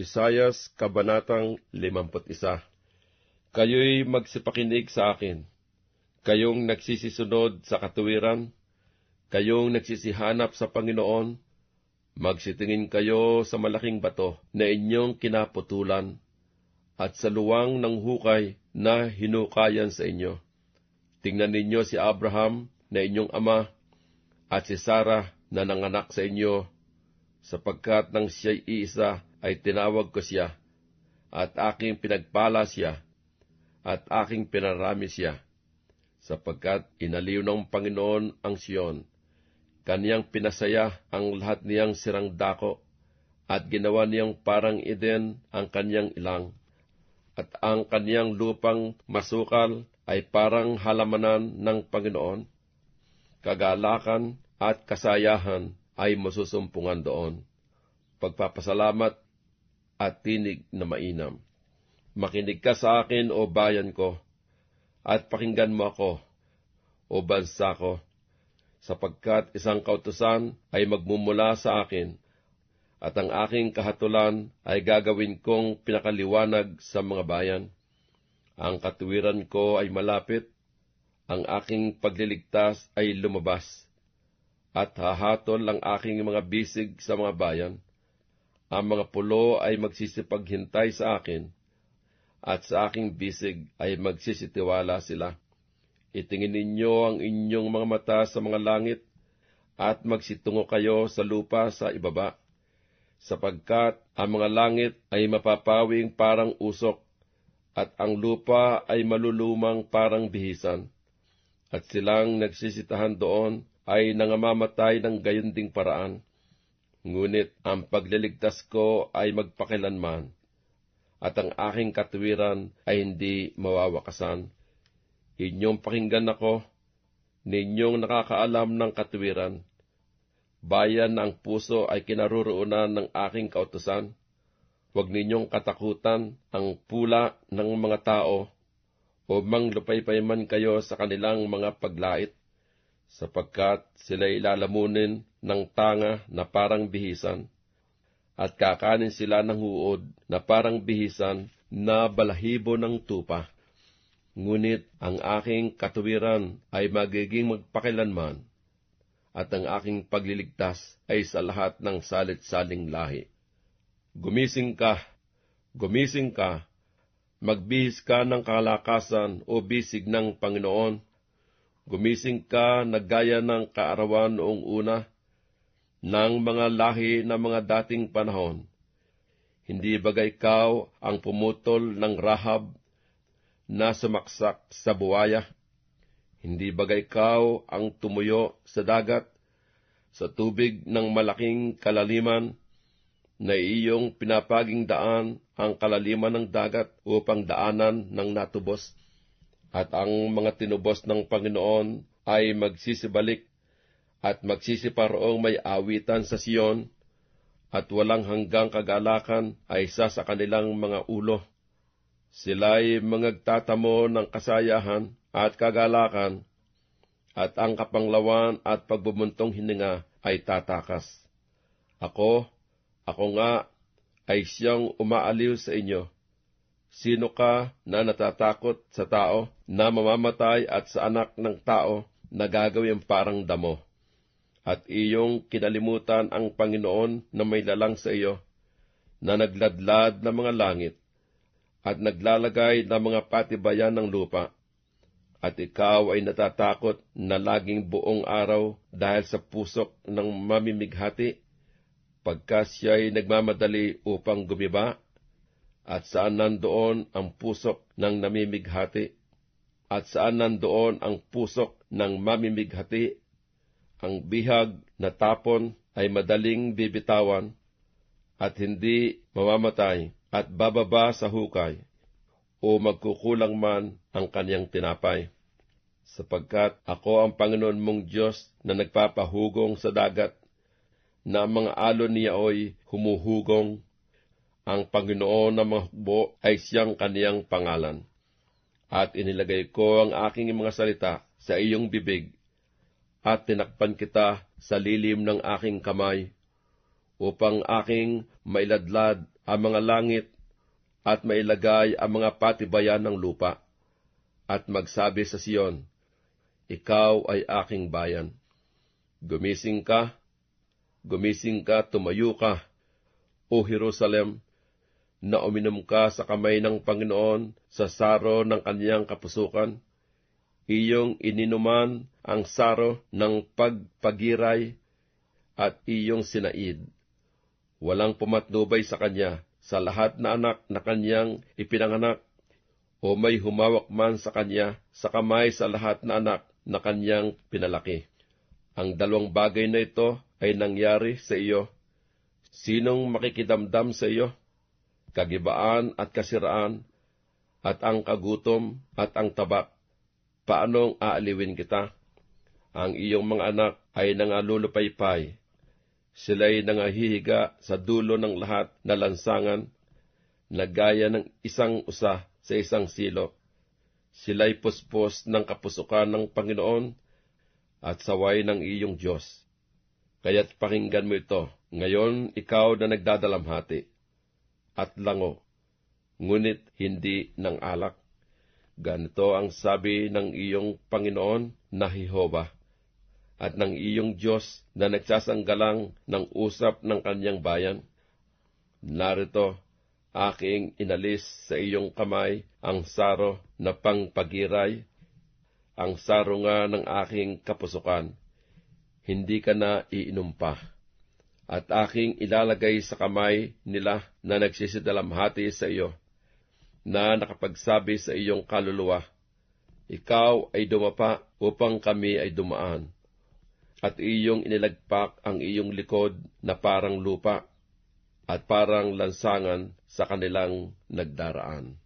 Isayas Kabanatang 51 Kayo'y magsipakinig sa akin, kayong nagsisisunod sa katuwiran, kayong nagsisihanap sa Panginoon, magsitingin kayo sa malaking bato na inyong kinaputulan, at sa luwang ng hukay na hinukayan sa inyo. Tingnan ninyo si Abraham na inyong ama, at si Sarah na nanganak sa inyo, sapagkat nang siya'y iisa ay tinawag ko siya, at aking pinagpala siya, at aking pinarami siya, sapagkat inaliw ng Panginoon ang Siyon. Kaniyang pinasaya ang lahat niyang sirang dako, at ginawa niyang parang Eden ang kaniyang ilang, at ang kaniyang lupang masukal ay parang halamanan ng Panginoon. Kagalakan at kasayahan ay masusumpungan doon. Pagpapasalamat at tinig na mainam. Makinig ka sa akin, o bayan ko, at pakinggan mo ako, o bansa ko, sapagkat isang kautusan ay magmumula sa akin, at ang aking kahatulan ay gagawin kong pinakaliwanag sa mga bayan. Ang katuwiran ko ay malapit, ang aking pagliligtas ay lumabas, at hahatol ang aking mga bisig sa mga bayan. Ang mga pulo ay magsisipaghintay sa akin, at sa aking bisig ay magsisitiwala sila. Itingin ninyo ang inyong mga mata sa mga langit, at magsitungo kayo sa lupa sa ibaba, sapagkat ang mga langit ay mapapawing parang usok, at ang lupa ay malulumang parang bihisan. At silang nagsisitahan doon ay nangamamatay ng gayon ding paraan. Ngunit ang pagliligtas ko ay magpakilanman, at ang aking katuwiran ay hindi mawawakasan. Inyong pakinggan ako, ninyong nakakaalam ng katuwiran. Bayan ang puso ay kinaruroonan ng aking kautusan. Huwag ninyong katakutan ang pula ng mga tao o manglupaypay man kayo sa kanilang mga paglait, sapagkat sila'y lalamunin ng tanga na parang bihisan, at kakanin sila ng huod na parang bihisan na balahibo ng tupa. Ngunit ang aking katuwiran ay magiging magpakilanman, at ang aking pagliligtas ay sa lahat ng salit-saling lahi. Gumising ka, gumising ka, magbihis ka ng kalakasan o bisig ng Panginoon. Gumising ka na gaya ng kaarawan noong una, ng mga lahi na mga dating panahon. Hindi bagay ikaw ang pumutol ng rahab na sumaksak sa buwaya? Hindi bagay ikaw ang tumuyo sa dagat, sa tubig ng malaking kalaliman, na iyong pinapaging daan ang kalaliman ng dagat upang daanan ng natubos, at ang mga tinubos ng Panginoon ay magsisibalik at magsisiparoong may awitan sa Siyon, at walang hanggang kagalakan ay isa sa kanilang mga ulo. Sila'y mangagtatamo ng kasayahan at kagalakan, at ang kapanglawan at pagbubuntong hininga ay tatakas. Ako, ako nga ay siyang umaaliw sa inyo. Sino ka na natatakot sa tao na mamamatay at sa anak ng tao na gagawin parang damo? At iyong kinalimutan ang Panginoon na may lalang sa iyo, na nagladlad ng mga langit, at naglalagay ng mga patibayan ng lupa. At ikaw ay natatakot na laging buong araw dahil sa pusok ng mamimighati pagka siya'y nagmamadali upang gumiba, at saan nandoon ang pusok ng namimighati, at saan nandoon ang pusok ng mamimighati, ang bihag na tapon ay madaling bibitawan, at hindi mamamatay at bababa sa hukay, o magkukulang man ang kanyang tinapay. Sapagkat ako ang Panginoon mong Diyos na nagpapahugong sa dagat na ang mga alon niya ay humuhugong. Ang Panginoon ng mga hukbo ay siyang kaniyang pangalan. At inilagay ko ang aking mga salita sa iyong bibig, at tinakpan kita sa lilim ng aking kamay, upang aking mailadlad ang mga langit at mailagay ang mga patibayan ng lupa at magsabi sa Siyon, Ikaw ay aking bayan. Gumising ka, gumising ka, tumayo ka, O Jerusalem, na uminom ka sa kamay ng Panginoon sa saro ng kanyang kapusukan. Iyong ininuman ang saro ng pagpagiray at iyong sinaid. Walang pumatnubay sa kanya sa lahat na anak na kanyang ipinanganak, o may humawak man sa kanya sa kamay sa lahat na anak na kanyang pinalaki. Ang dalawang bagay na ito ay nangyari sa iyo. Sinong makikidamdam sa iyo? Kagibaan at kasiraan, at ang kagutom at ang tabak. Paanong aaliwin kita? Ang iyong mga anak ay nangalulupaypay. Sila'y nangahihiga sa dulo ng lahat na lansangan, na gaya ng isang usa sa isang silo. Sila'y puspos ng kapusukan ng Panginoon at saway ng iyong Diyos. Kaya't pakinggan mo ito, ngayon ikaw na nagdadalamhati, at lango, ngunit hindi ng alak. Ganito ang sabi ng iyong Panginoon na Jehova, at ng iyong Diyos na nagsasanggalang ng usap ng kanyang bayan. Narito, aking inalis sa iyong kamay ang saro na pangpagiray, ang saro nga ng aking kapusukan. Hindi ka na iinom pa. At aking ilalagay sa kamay nila na nagsisidalamhati sa iyo, na nakapagsabi sa iyong kaluluwa, Ikaw ay dumapa upang kami ay dumaan at iyong inilagpak ang iyong likod na parang lupa at parang lansangan sa kanilang nagdaraan.